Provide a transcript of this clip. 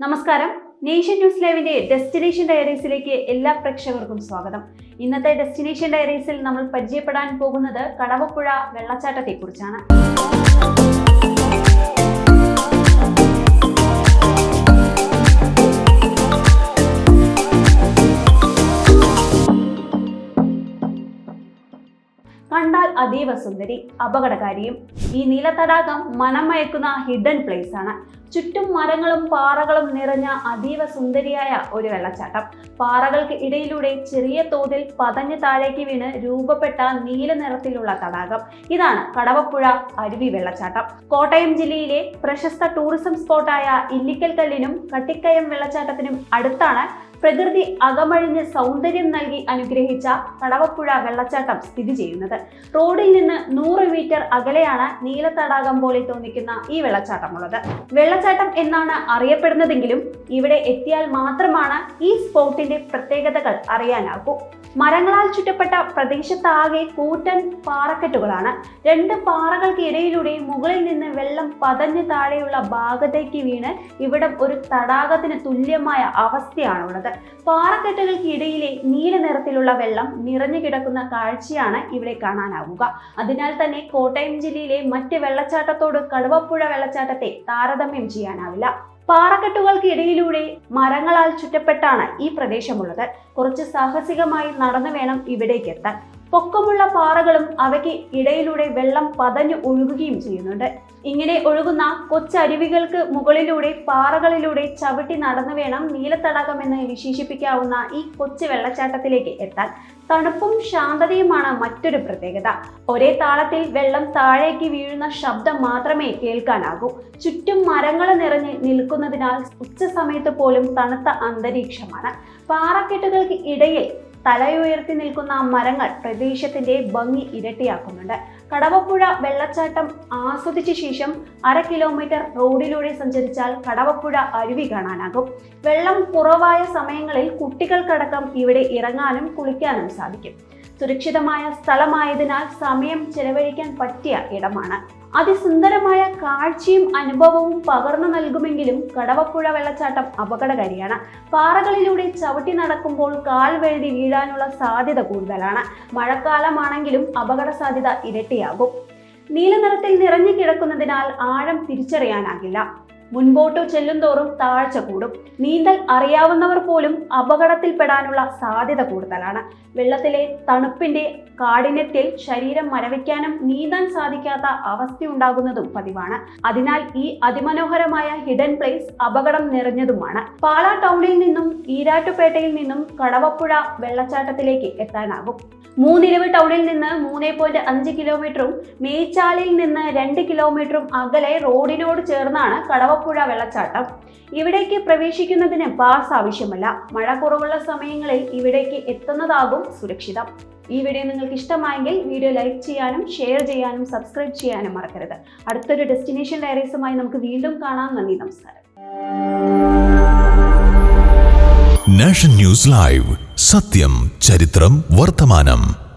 നമസ്കാരം. Nation news ലൈവിന്റെ destination ഡയറീസിലേക്ക് എല്ലാ പ്രേക്ഷകർക്കും സ്വാഗതം. ഇന്നത്തെ ഡെസ്റ്റിനേഷൻ ഡയറീസിൽ നമ്മൾ പരിചയപ്പെടാൻ പോകുന്നത് കടവപ്പുഴ വെള്ളച്ചാട്ടത്തെക്കുറിച്ചാണ്. കണ്ടാൽ അതീവ സുന്ദരി അപകടകാരിയും. ഈ നീലത്തടാകം മനം മയക്കുന്ന ഹിഡൻ പ്ലേസ് ആണ്. ചുറ്റും മരങ്ങളും പാറകളും നിറഞ്ഞ അതീവ സുന്ദരിയായ ഒരു വെള്ളച്ചാട്ടം. പാറകൾക്ക് ഇടയിലൂടെ ചെറിയ തോതിൽ പതഞ്ഞ് താഴേക്ക് വീണ് രൂപപ്പെട്ട നീല നിറത്തിലുള്ള തടാകം. ഇതാണ് കടവപ്പുഴ അരുവി വെള്ളച്ചാട്ടം. കോട്ടയം ജില്ലയിലെ പ്രശസ്ത ടൂറിസം സ്പോട്ടായ ഇല്ലിക്കൽ കല്ലിനും കട്ടിക്കയം വെള്ളച്ചാട്ടത്തിനും അടുത്താണ് പ്രകൃതി അകമഴിഞ്ഞ് സൗന്ദര്യം നൽകി അനുഗ്രഹിച്ച തടവപ്പുഴ വെള്ളച്ചാട്ടം സ്ഥിതി ചെയ്യുന്നത്. റോഡിൽ നിന്ന് നൂറ് മീറ്റർ അകലെയാണ് നീലത്തടാകം പോലെ തോന്നിക്കുന്ന ഈ വെള്ളച്ചാട്ടമുള്ളത്. വെള്ളച്ചാട്ടം എന്നാണ് അറിയപ്പെടുന്നതെങ്കിലും ഇവിടെ എത്തിയാൽ മാത്രമാണ് ഈ സ്പോട്ടിന്റെ പ്രത്യേകതകൾ അറിയാനാകൂ. മരങ്ങളാൽ ചുറ്റപ്പെട്ട പ്രദേശത്താകെ കൂറ്റൻ പാറക്കെട്ടുകളാണ്. രണ്ട് പാറകൾക്ക് മുകളിൽ നിന്ന് വെള്ളം പതഞ്ഞു താഴെയുള്ള ഭാഗത്തേക്ക് വീണ് ഇവിടം ഒരു തടാകത്തിന് തുല്യമായ അവസ്ഥയാണുള്ളത്. പാറക്കെട്ടുകൾക്ക് ഇടയിലെ നീല നിറത്തിലുള്ള വെള്ളം നിറഞ്ഞു കിടക്കുന്ന കാഴ്ചയാണ് ഇവിടെ കാണാനാവുക. അതിനാൽ തന്നെ കോട്ടയം ജില്ലയിലെ മറ്റ് വെള്ളച്ചാട്ടത്തോട് കടുവപ്പുഴ വെള്ളച്ചാട്ടത്തെ താരതമ്യം ചെയ്യാനാവില്ല. പാറക്കെട്ടുകൾക്ക് ഇടയിലൂടെ മരങ്ങളാൽ ചുറ്റപ്പെട്ടാണ് ഈ പ്രദേശമുള്ളത്. കുറച്ച് സാഹസികമായി നടന്നു വേണം ഇവിടേക്ക് എത്താൻ പൊക്കമുള്ള പാറകളും അവയ്ക്ക് ഇടയിലൂടെ വെള്ളം പതഞ്ഞു ഒഴുകുകയും ചെയ്യുന്നുണ്ട്. ഇങ്ങനെ ഒഴുകുന്ന കൊച്ചരുവികൾക്ക് മുകളിലൂടെ പാറകളിലൂടെ ചവിട്ടി നടന്നു വേണം നീലത്തടാകം എന്ന് വിശേഷിപ്പിക്കാവുന്ന ഈ കൊച്ചു വെള്ളച്ചാട്ടത്തിലേക്ക് എത്താൻ. തണുപ്പും ശാന്തതയുമാണ് മറ്റൊരു പ്രത്യേകത. ഒരേ താളത്തിൽ വെള്ളം താഴേക്ക് വീഴുന്ന ശബ്ദം മാത്രമേ കേൾക്കാനാകൂ. ചുറ്റും മരങ്ങൾ നിറഞ്ഞ് നിൽക്കുന്നതിനാൽ ഉച്ച സമയത്ത് പോലും തണുത്ത അന്തരീക്ഷമാണ്. പാറക്കെട്ടുകൾക്ക് ഇടയിൽ തലയുയർത്തി നിൽക്കുന്ന മരങ്ങൾ പ്രദേശത്തിന്റെ ഭംഗി ഇരട്ടിയാക്കുന്നുണ്ട്. കടവപ്പുഴ വെള്ളച്ചാട്ടം ആസ്വദിച്ച ശേഷം അര കിലോമീറ്റർ റോഡിലൂടെ സഞ്ചരിച്ചാൽ കടവപ്പുഴ അരുവി കാണാനാകും. വെള്ളം കുറവായ സമയങ്ങളിൽ കുട്ടികൾക്കടക്കം ഇവിടെ ഇറങ്ങാനും കുളിക്കാനും സാധിക്കും. സുരക്ഷിതമായ സ്ഥലമായതിനാൽ സമയം ചെലവഴിക്കാൻ പറ്റിയ ഇടമാണ്. അതിസുന്ദരമായ കാഴ്ചയും അനുഭവവും പകർന്നു നൽകുമെങ്കിലും കടവപ്പുഴ വെള്ളച്ചാട്ടം അപകടകാരിയാണ്. പാറകളിലൂടെ ചവിട്ടി നടക്കുമ്പോൾ കാൽ വഴുതി വീഴാനുള്ള സാധ്യത കൂടുതലാണ്. മഴക്കാലമാണെങ്കിലും അപകട സാധ്യത ഇരട്ടിയാകും. നീലനിറത്തിൽ നിറഞ്ഞു കിടക്കുന്നതിനാൽ ആഴം തിരിച്ചറിയാനാകില്ല. മുൻപോട്ടു ചെല്ലുന്തോറും താഴ്ച കൂടും. നീന്തൽ അറിയാവുന്നവർ പോലും അപകടത്തിൽപ്പെടാനുള്ള സാധ്യത കൂടുതലാണ്. വെള്ളത്തിലെ തണുപ്പിന്റെ കാഠിന്യത്തിൽ ശരീരം മരവിക്കാനും നീന്താൻ സാധിക്കാത്ത അവസ്ഥയുണ്ടാകുന്നതും പതിവാണ്. അതിനാൽ ഈ അതിമനോഹരമായ ഹിഡൻ പ്ലേസ് അപകടം നിറഞ്ഞതുമാണ്. പാല ടൗണിൽ നിന്നും ഈരാറ്റുപേട്ടയിൽ നിന്നും കടവപ്പുഴ വെള്ളച്ചാട്ടത്തിലേക്ക് എത്താനാകും. മൂന്നിരവ് ടൗണിൽ നിന്ന് മൂന്ന് പോയിന്റ് അഞ്ച് കിലോമീറ്ററും മേച്ചാലിൽ നിന്ന് രണ്ട് കിലോമീറ്ററും അകലെ റോഡിനോട് ചേർന്നാണ് കടവപ്പുഴ വെള്ളച്ചാട്ടം. ഇവിടേക്ക് പ്രവേശിക്കുന്നതിന് പാസ് ആവശ്യമല്ല. മഴ കുറവുള്ള സമയങ്ങളിൽ ഇവിടേക്ക് എത്തുന്നതാകും സുരക്ഷിതം. ഈ വീഡിയോ നിങ്ങൾക്ക് ഇഷ്ടമായെങ്കിൽ വീഡിയോ ലൈക്ക് ചെയ്യാനും ഷെയർ ചെയ്യാനും സബ്സ്ക്രൈബ് ചെയ്യാനും മറക്കരുത്. അടുത്തൊരു ഡെസ്റ്റിനേഷൻ ഡയറീസുമായി നമുക്ക് വീണ്ടും കാണാം. നന്ദി നമസ്കാരം. Nation news live. സത്യം ചരിത്രം വർത്തമാനം.